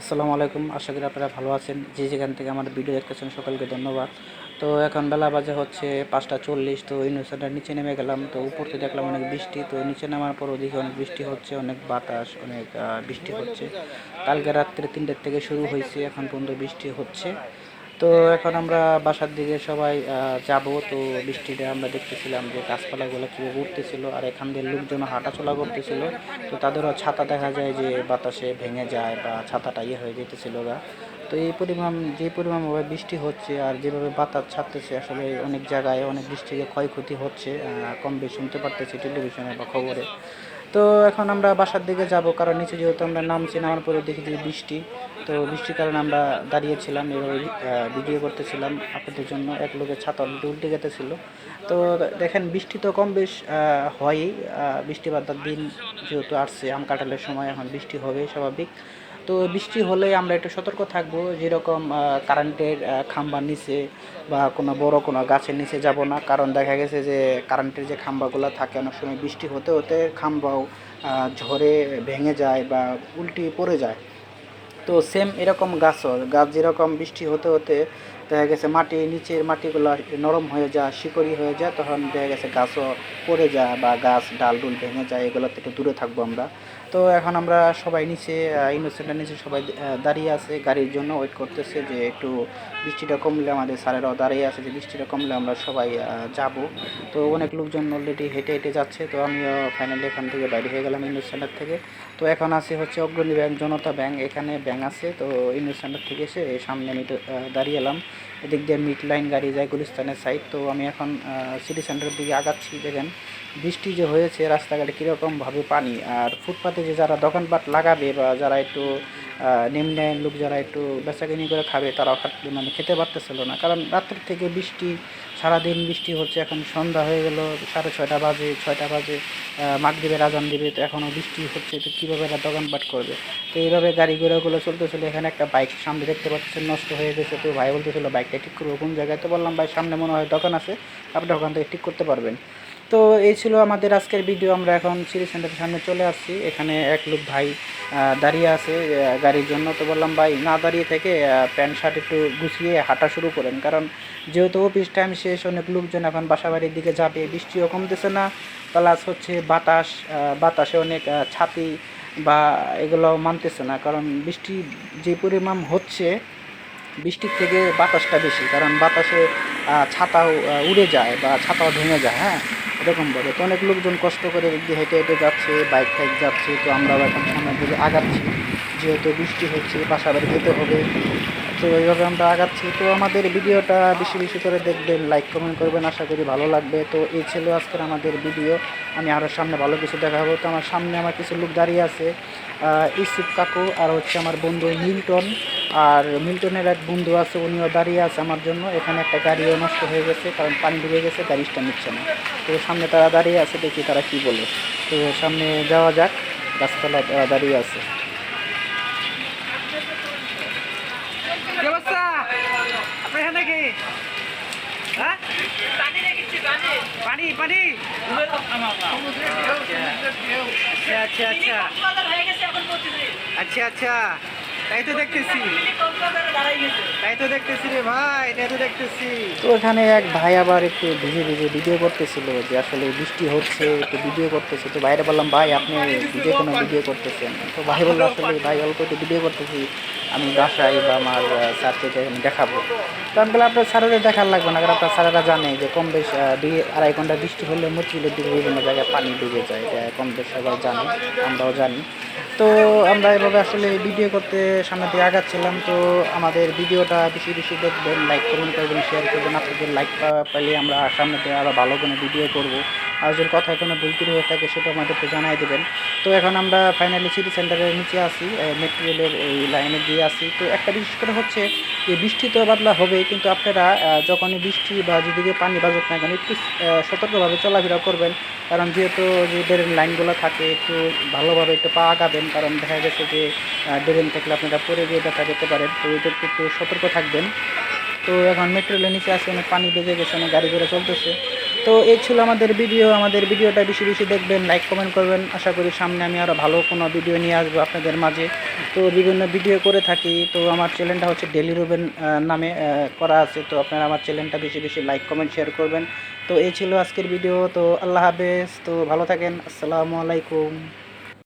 আসসালামু আলাইকুম। আশা করি আপনারা ভালো আছেন। যে যেখান থেকে আমার ভিডিও দেখতেছেন, সকলকে ধন্যবাদ। তো এখন বেলা বাজে হচ্ছে পাঁচটা চল্লিশ, তো ইউনিভার্সিটির নিচে নেমে গেলাম। তো উপরতে দেখলাম অনেক বৃষ্টি। তো নিচে নামার পর ওদিকে অনেক বৃষ্টি হচ্ছে, অনেক বাতাস, অনেক বৃষ্টি হচ্ছে। কালকে রাত্রে তিনটের থেকে শুরু হয়েছে, এখন পর্যন্ত বৃষ্টি হচ্ছে। তো এখন আমরা বাসার দিকে সবাই যাব। তো বৃষ্টিটা আমরা দেখতেছিলাম যে গাছপালাগুলো কীভাবে উঠতেছিল আর এখান দিয়ে লোকজন হাঁটাচলা করতেছিল। তো তাদেরও ছাতা দেখা যায় যে বাতাসে ভেঙে যায় বা ছাতাটা ইয়ে হয়ে যেতেছিল গা। তো এই পরিমাণ, যে পরিমাণভাবে বৃষ্টি হচ্ছে আর যেভাবে বাতাস ছাড়তেছে, আসলে অনেক জায়গায় অনেক বৃষ্টিতে ক্ষয়ক্ষতি হচ্ছে কম বেশি শুনতে পারতেছি টেলিভিশনে বা খবরে। তো এখন আমরা বাসার দিকে যাব, কারণ নিচে যেহেতু আমরা নামছি, নামার পরে দেখি যে বৃষ্টি। তো বৃষ্টির কারণে আমরা দাঁড়িয়েছিলাম, এভাবে ভিডিও করতেছিলাম আপনাদের জন্য, এক লোকের ছাতা উল্টে গেতেছিল। তো দেখেন, বৃষ্টি তো কম বেশ হয়ই বৃষ্টিপাতার দিন যেহেতু আসছে, আম কাটালের সময় এখন বৃষ্টি হবে স্বাভাবিক। তো বৃষ্টি হলে আমরা একটু সতর্ক থাকব, যেরকম কারেন্টের খাম্বার নিচে বা কোনো বড় কোনো গাছের নিচে যাব না। কারণ দেখা গেছে যে কারেন্টের যে খাম্বাগুলো থাকে, অনেক সময় বৃষ্টি হতে হতে খাম্বাও ঝড়ে ভেঙে যায় বা উল্টি পড়ে যায়। তো সেম এরকম গাছও, গাছ যেরকম বৃষ্টি হতে হতে দেখা গেছে মাটি, নিচের মাটিগুলো নরম হয়ে যায়, শিকড়ি হয়ে যায়, তখন দেখা গেছে গাছও পড়ে যায় বা গাছ ডাল ডুল ভেঙে যায় এগুলো থেকে দূরে থাকব আমরা। তো এখন আমরা সবাই নিচে ইউনিভার্সিটির নিচে সবাই দাঁড়িয়ে আছে, গাড়ির জন্য ওয়েট করতেছে যে একটু বৃষ্টিটা কমলে আমাদের স্যারেরাও দাঁড়িয়ে আছে যে বৃষ্টিটা কমলে আমরা সবাই যাব। তো অনেক লোকজন অলরেডি হেঁটে হেঁটে যাচ্ছে, তো আমিও ফাইনালি এখান থেকে বাইরে হয়ে গেলাম ইউনিভার্স সেন্টার থেকে। তো এখন আছে হচ্ছে অগ্রণী ব্যাংক, জনতা ব্যাংক, এখানে ব্যাংক আছে। তো ইউনিভার্স সেন্টার থেকে এসে সামনে আমি দাঁড়িয়ে এলাম। এদিক দিয়ে মিড লাইন গাড়ি যায় গুলিস্তানের সাইড তো আমি এখন সিটি সেন্টারের দিকে আগাচ্ছি, দেখেন। বৃষ্টি যে হয়েছে রাস্তাঘাটে কীরকমভাবে পানি? আর ফুটপাতে যে যারা দোকানপাট লাগাবে বা যারা একটু নিম্ন লোক যারা একটু বেচাকিনি করে খাবে, তারাও মানে খেতে পারতেছিল না। কারণ রাত্রের থেকে বৃষ্টি, সারাদিন বৃষ্টি হচ্ছে, এখন সন্ধ্যা হয়ে গেল, সাড়ে ছয়টা বাজে ছয়টা বাজে মাঘ দেবে রাজান দেবে, তো এখনও বৃষ্টি হচ্ছে, তো কীভাবে এরা দোকানপাট করবে? তো এইভাবে গাড়ি ঘোড়াগুলো চলতেছিল, এখানে একটা বাইক সামনে দেখতে পাচ্ছেন, নষ্ট হয়ে গেছে, তো ভাই বলতেছিল, বাইকটা ঠিক করব, কোন জায়গায়? তো বললাম, ভাই, সামনে মনে হয় দোকান আছে, আপনি ওখান থেকে ঠিক করতে পারবেন। তো এই ছিল আমাদের আজকের ভিডিও আমরা এখন সিটি সেন্টারের সামনে চলে আসছি। এখানে এক লোক ভাই দাঁড়িয়ে আছে গাড়ির জন্য। তো বললাম, ভাই, না দাঁড়িয়ে থেকে প্যান্ট, শার্ট একটু গুছিয়ে হাঁটা শুরু করেন। কারণ যেহেতু অফিস টাইম শেষ, অনেক লোকজন এখন বাসাবাড়ির দিকে যাবে, বৃষ্টিও কমতেছে না। প্লাস হচ্ছে বাতাস বাতাসে অনেক ছাতি বা এগুলো মানতেছে না। কারণ বৃষ্টি যে পরিমাণ হচ্ছে, বৃষ্টির থেকে বাতাসটা বেশি। কারণ বাতাসে ছাতাও উড়ে যায় বা ছাতাও ভেঙে যায় হ্যাঁ? এরকমভাবে তো অনেক লোকজন কষ্ট করে এদিক দিয়ে হেঁটে হেঁটে যাচ্ছে বাইক টাইক যাচ্ছে। তো আমরাও এখন সামনের দিকে আগাচ্ছি। যেহেতু বৃষ্টি হচ্ছে, বাসা বাড়ি যেতে হবে, তো এইভাবে আমরা আগাচ্ছি। তো আমাদের ভিডিওটা বেশি বেশি করে দেখবেন লাইক কমেন্ট করবেন, আশা করি ভালো লাগবে। তো এই ছিল আজকের আমাদের ভিডিও। আমি আরও সামনে ভালো কিছু দেখাবো। তো আমার সামনে আমার কিছু লোক দাঁড়িয়ে আছে ইসিফ কাকু আর হচ্ছে আমার বন্ধু মিল্টন। আর মিল্টনের এক বন্ধু আছে উনিও দাঁড়িয়ে আছে আমার জন্য। এখানে একটা গাড়িও নষ্ট হয়ে গেছে কারণ পানি ডুবে গেছে গাড়িটা নিচ্ছে না। তো সামনে তারা দাঁড়িয়ে আছে দেখি তারা কি বলে। তো সামনে যাওয়া যাক গাছতলা তারা দাঁড়িয়ে আছে। হ্যাঁ? পানি পানি। আচ্ছা আচ্ছা। আচ্ছা আচ্ছা আচ্ছা। তাই তো দেখতেছি। তাই তো দেখতেছি রে ভাই, তাই তো দেখতেছি। তো এখানে এক ভাই আবার একটু ভিজে ভিজে ভিডিও করতেছিল যে আসলে বৃষ্টি হচ্ছে, একটু ভিডিও করতেছে। তো বাইরে বললাম, ভাই, আপনি ভিজে কোনো ভিডিও করতেছেন। তো ভাই বলল, আসলে ভাই অল্প একটু ভিডিও করতেছি, আমি বাসায় বা আমার স্যারকে আমি দেখাবো। তো আমি বললাম, আপনার স্যারেদের দেখার লাগবে না, কারণ আপনার স্যারেরা জানে যে কম বেশ দুই, আড়াই ঘণ্টা বৃষ্টি হলে মতিলের দিকে বিভিন্ন জায়গায় পানি ডুবে যায়। কম বেশ সবাই জানে, আমরাও জানি। তো আমরা এভাবে আসলে ভিডিও করতে সামনে দিয়ে আগাচ্ছিলাম। তো আমাদের ভিডিওটা বেশি বেশি দেখবেন লাইক করবেন করবেন শেয়ার করবেন। আপনাদের লাইক পাইলে আমরা সামনে দিয়ে আরও ভালো কোনো ভিডিও করব। আর যদি কথা কোনো ভুল ত্রুটি হয়ে থাকে সেটা আমাদেরকে জানাই দেবেন। তো এখন আমরা ফাইনালি সিটি সেন্টারের নিচে আসি মেট্রো রেলের এই লাইনে দিয়ে আসি তো একটা বিশেষ করে হচ্ছে যে বৃষ্টি তো বাদলা হবে কিন্তু আপনারা যখনই বৃষ্টি বা যেদিকে পানি বাজুক না কেন, একটু সতর্কভাবে চলাফেরা করবেন। কারণ যেহেতু যে ড্রেন লাইনগুলো থাকে, একটু ভালোভাবে একটু পা আগাবেন কারণ দেখা গেছে যে ড্রেন থাকলে আপনারা পরে গিয়ে দেখা যেতে পারেন। তো একটু একটু সতর্ক থাকবেন। তো এখন মেট্রো রেলের নিচে আসে অনেক পানি বেজে গেছে, অনেক গাড়ি ঘোড়া চলতেছে। তো এই ছিল আমাদের ভিডিও আমাদের ভিডিওটা বেশি বেশি দেখবেন লাইক কমেন্ট করবেন। আশা করি সামনে আমি আরও ভালো কোনো ভিডিও নিয়ে আসব আপনাদের মাঝে। তো বিভিন্ন ভিডিও করে থাকি। তো আমার চ্যানেলটা হচ্ছে ডেলি রুবেন নামে করা আছে। তো আপনারা আমার চ্যানেলটা বেশি বেশি লাইক কমেন্ট শেয়ার করবেন। তো এই ছিল আজকের ভিডিও তো আল্লাহ হাফেজ। তো ভালো থাকেন। আসসালামু আলাইকুম।